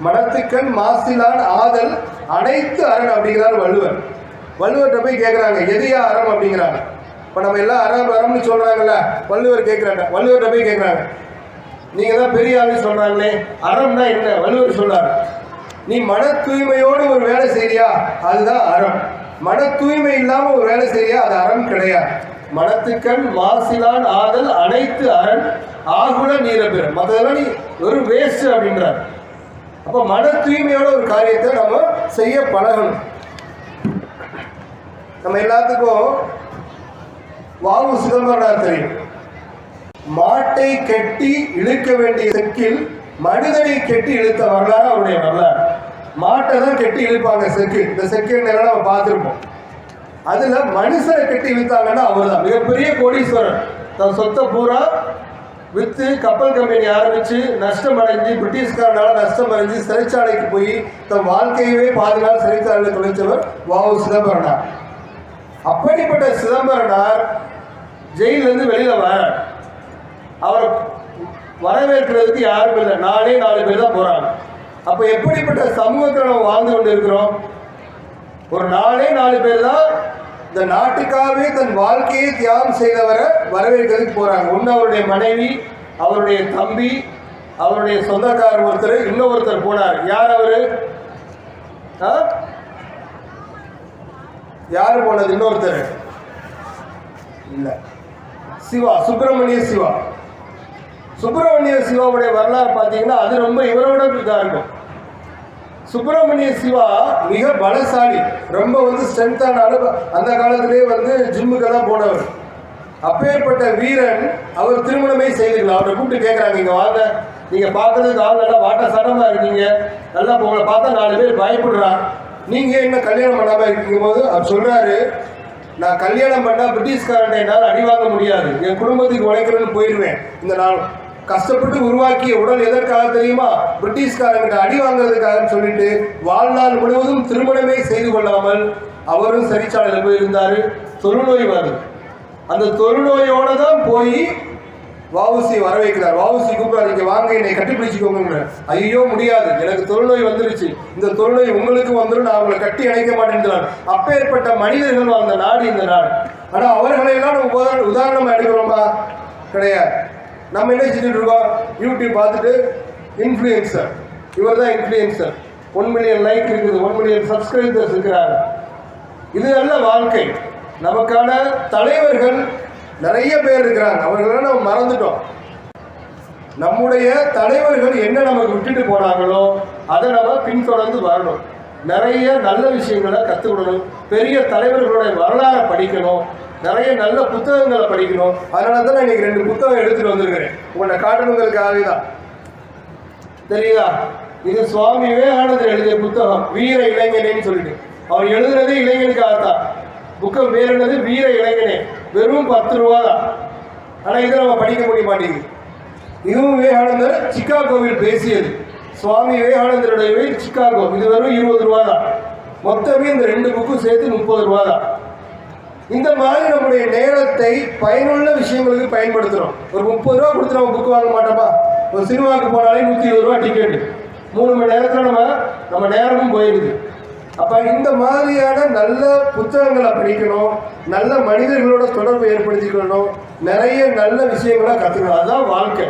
மனத்துக்கண் மாசிலான் ஆதல் அனைத்து அரண் அப்படிங்கிறார் வள்ளுவர். வள்ளுவர்கிட்ட போய் கேட்குறாங்க எதையா அறம்? அப்படிங்கிறாங்க. இப்போ நம்ம எல்லாம் அறம் அறம்னு சொல்கிறாங்கல்ல வள்ளுவர் கேட்குறாங்க வள்ளுவர்கிட்ட போய் கேட்குறாங்க நீங்கள் தான் பெரிய ஆளு சொல்கிறாங்களே அறம்னா என்ன? வள்ளுவர் சொல்கிறார் நீ மன தூய்மையோடு ஒரு வேலை செய்றியா? அதுதான் அறம். மன தூய்மை இல்லாமல் ஒரு வேலை செய்றியா? அது அறம் கிடையாது. மனத்துக்கண் மாசிலான் ஆதல் அனைத்து அரண் ஆகுல நீரப்பெற மற்றதெல்லாம் நீ ஒரு வேஸ்ட் அப்படின்றார். அப்போ மன தூய்மையோட ஒரு காரியத்தை நம்ம செய்ய பழகணும். நம்ம எல்லாத்துக்கும் வாவு சிதம்பரம் தெரியும். மாட்டை கட்டி இழுக்க வேண்டிய செக்கில் மனிதனை கட்டி இழுத்த வரலாறு அவருடைய வரலாறு. மாட்டை தான் கட்டி இழுப்பாங்க செக்கு. இந்த செக்கு நேரம் நம்ம பார்த்துருப்போம். அதில் மனுஷனை கட்டி இழுத்தாங்கன்னா அவர் தான் மிகப்பெரிய கோடீஸ்வரர். தன் சொத்தை பூரா விற்று கப்பல் கம்பெனி ஆரம்பித்து நஷ்டம் அடைஞ்சு பிரிட்டிஷ்காரனால் நஷ்டம் அடைஞ்சு சிறைச்சாலைக்கு போய் தன் வாழ்க்கையவே பாதி நாள் சிறைச்சாலையில் தொலைச்சவர் வாவு சிதம்பரனார். அப்படிப்பட்ட சிதம்பரனார் ஜெயிலிருந்து வெளியில் வர அவரை வரவேற்கிறதுக்கு யாரும் இல்லை. நானே நாலு பேர் தான் போகிறாங்க அப்போ எப்படிப்பட்ட சமூகத்தில் நம்ம வாழ்ந்து கொண்டு இருக்கிறோம் ஒரு நாலே நாலு பேர் தான் இந்த நாட்டுக்காகவே தன் வாழ்க்கையை தியாகம் செய்தவரை வரவேற்கிறதுக்கு போகிறாங்க ஒன்று அவருடைய மனைவி அவருடைய தம்பி அவருடைய சொந்தக்காரர் ஒருத்தர் இன்னொருத்தர் போனார். யார் அவர்? ஆ? யார் போனது? இன்னொருத்தர்? இல்லை. சிவா சுப்பிரமணிய சிவா. சுப்பிரமணிய சிவாவுடைய வரலாறு பார்த்தீங்கன்னா அது ரொம்ப இவரோட இதாக இருக்கும். சுப்பிரமணிய சிவா மிக பலசாலி. ரொம்ப வந்து ஸ்ட்ரென்த்தான அளவு. அந்த காலத்திலே வந்து ஜிம்முக்கெல்லாம் போனவர். அப்பேற்பட்ட வீரன் அவர் திருமணமே செய்திருக்கலாம் அவரை கூப்பிட்டு கேட்குறாங்க இங்கே வாங்க. நீங்கள் பார்க்கறதுக்கு ஆள் நல்லா வாட்ட சடமாக இருக்கீங்க. நல்லா உங்களை பார்த்தா நாலு பேர் பயப்படுறான் நீங்கள் என்ன கல்யாணம் பண்ணாமல் இருக்கீங்க போது அவர் சொல்கிறாரு நான் கல்யாணம் பண்ணால் பிரிட்டிஷ்காரன் என்னால் அடி வாங்க முடியாது. என் குடும்பத்துக்கு உழைக்கிறேன்னு போயிடுவேன் இந்த நாள் கஷ்டப்பட்டு உருவாக்கிய உடல் எதற்காக தெரியுமா? பிரிட்டிஷ்காரங்கிட்ட அடி வாங்குறதுக்காக சொல்லிட்டு வாழ்நாள் முழுவதும் திருமணமே செய்து கொள்ளாமல் அவரும் சிறைச்சாலையில் போயிருந்தாரு. தொழுநோய் வருது அந்த தொழுநோயோட தான் போய் வாவுசி வர வைக்கிறார் வாவுசி கூப்பிடாரு இங்க வாங்க என்னை கட்டிப்பிடிச்சுக்கோங்க ஐயோ முடியாது. எனக்கு தொழுநோய் வந்துருச்சு. இந்த தொழுநோய் உங்களுக்கு வந்துடும் நான் அவங்களை கட்டி அணைக்க மாட்டேன் அப்பேற்பட்ட மனிதர்கள் வாழ்ந்த நாடு இந்த நாடு. ஆனால் அவர்களை எல்லாம் நம்ம உதாரணமாக எடுக்கிறோமா? கிடையாது. நம்ம என்ன செஞ்சுட்டு இருக்கோம்? யூடியூப் பார்த்துட்டு இன்ஃப்ளூயன்சர் இவர் தான் இன்ஃப்ளூயன்சர் ஒன் மில்லியன் லைக் இருக்குது ஒன் மில்லியன் சப்ஸ்கிரைபர்ஸ் இருக்கிறாங்க. இது நல்ல வாழ்க்கை. நமக்கான தலைவர்கள் நிறைய பேர் இருக்கிறாங்க. அவர்களெல்லாம் நம்ம மறந்துட்டோம். நம்முடைய தலைவர்கள் என்ன நமக்கு விட்டுட்டு போனாங்களோ அதை நம்ம பின்தொடர்ந்து வரணும். நிறைய நல்ல விஷயங்களை கற்றுக்கொள்ளணும் பெரிய தலைவர்களுடைய வரலாறை படிக்கணும். நிறைய நல்ல புத்தகங்களை படிக்கணும். அதனால தான் நான் இன்னைக்கு ரெண்டு புத்தகம் எடுத்துட்டு வந்திருக்கிறேன். உன்னை காட்டணுங்கிறதுக்காக தான் தெரியுதா? இது சுவாமி விவேகானந்தர் எழுதிய புத்தகம் வீர இளைஞனேன்னு சொல்லிட்டு. அவர் எழுதுனதே இளைஞனுக்காக தான் புக்கம் பேர் என்னது வீர இளைஞனே. வெறும் பத்து ரூபா தான். ஆனால் இதை நம்ம படிக்க முடிய மாட்டேங்குது இதுவும் விவேகானந்தர் சிக்காகோவில் பேசியது. சுவாமி விவேகானந்தருடைய சிக்காகோ. இது வெறும் இருபது ரூபா தான். மொத்தமே இந்த ரெண்டு புக்கும் சேர்த்து முப்பது ரூபா தான். இந்த மாதிரி நம்முடைய நேரத்தை பயனுள்ள விஷயங்களுக்கு பயன்படுத்துகிறோம் ஒரு முப்பது ரூபா கொடுத்து நம்ம புக்கு வாங்க மாட்டோமா? ஒரு சினிமாவுக்கு போனாலே நூற்றி இருபது ரூபா டிக்கெட்டு மூணு மணி நேரத்தில் நம்ம நம்ம நேரமும் போயிடுது. அப்போ இந்த மாதிரியான நல்ல புத்தகங்களை படிக்கணும் நல்ல மனிதர்களோட தொடர்பு ஏற்படுத்திக்கணும் நிறைய நல்ல விஷயங்களை கற்றுக்கணும் அதுதான் வாழ்க்கை.